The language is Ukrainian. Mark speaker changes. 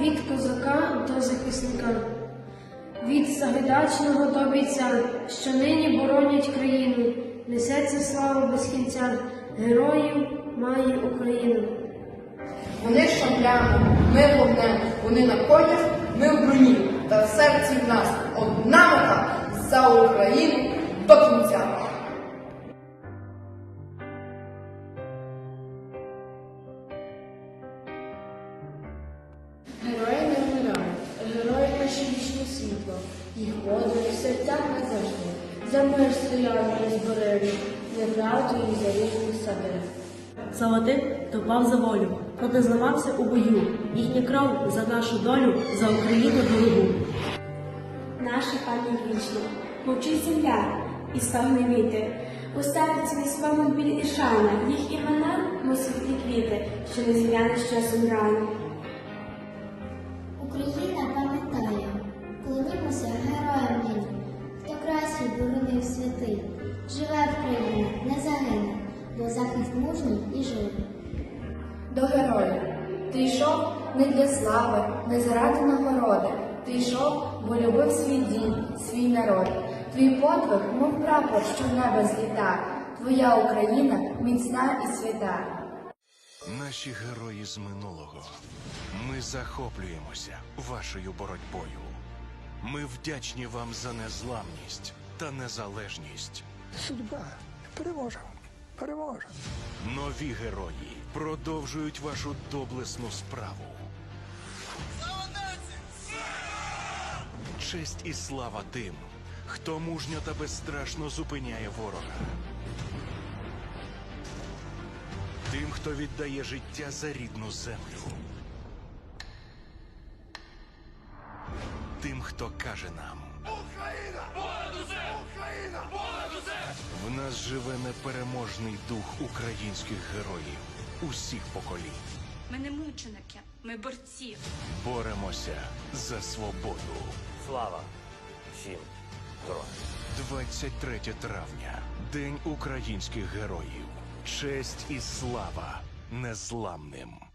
Speaker 1: від козака до захисника, від загадачного до бійця, що нині боронять країну, несеться слава без кінця, героїв має Україна.
Speaker 2: Вони шаблями, ми вогнем, вони на конях, ми в броні. Та в серці в нас одна мета за Україну до кінця.
Speaker 3: Світло, їх подвиг в серцях назавжди. За мир стояли незборені, неправду і за різні сади.
Speaker 4: Золотим, хто впав за волю, хто зламався у бою, їхня кров за нашу долю, за Україну дорогу.
Speaker 5: Наша пам'ять вічна, мовчить земля і стогне вітер. У серці не біль і шана, їх імена, мов світлі квіти, що не зів'яне з часом рано.
Speaker 6: Україна мужній і живий.
Speaker 2: До героїв. Ти йшов не для слави, не заради нагороди. Ти йшов, бо любив свій дім, свій народ. Твій подвиг, мов прапор, що в небо зліта. Твоя Україна міцна і свята.
Speaker 7: Наші герої з минулого. Ми захоплюємося вашою боротьбою. Ми вдячні вам за незламність та незалежність.
Speaker 8: Судьба переможе. Переможе.
Speaker 7: Нові герої продовжують вашу доблесну справу. Честь і слава тим, хто мужньо та безстрашно зупиняє ворога. Тим, хто віддає життя за рідну землю. Тим, хто каже нам. Україна! Україна! В нас живе непереможний дух українських героїв усіх поколінь.
Speaker 9: Ми не мученики, ми борці.
Speaker 7: Боремося за свободу.
Speaker 10: Слава всім героям!
Speaker 7: 23 травня. День українських героїв. Честь і слава незламним.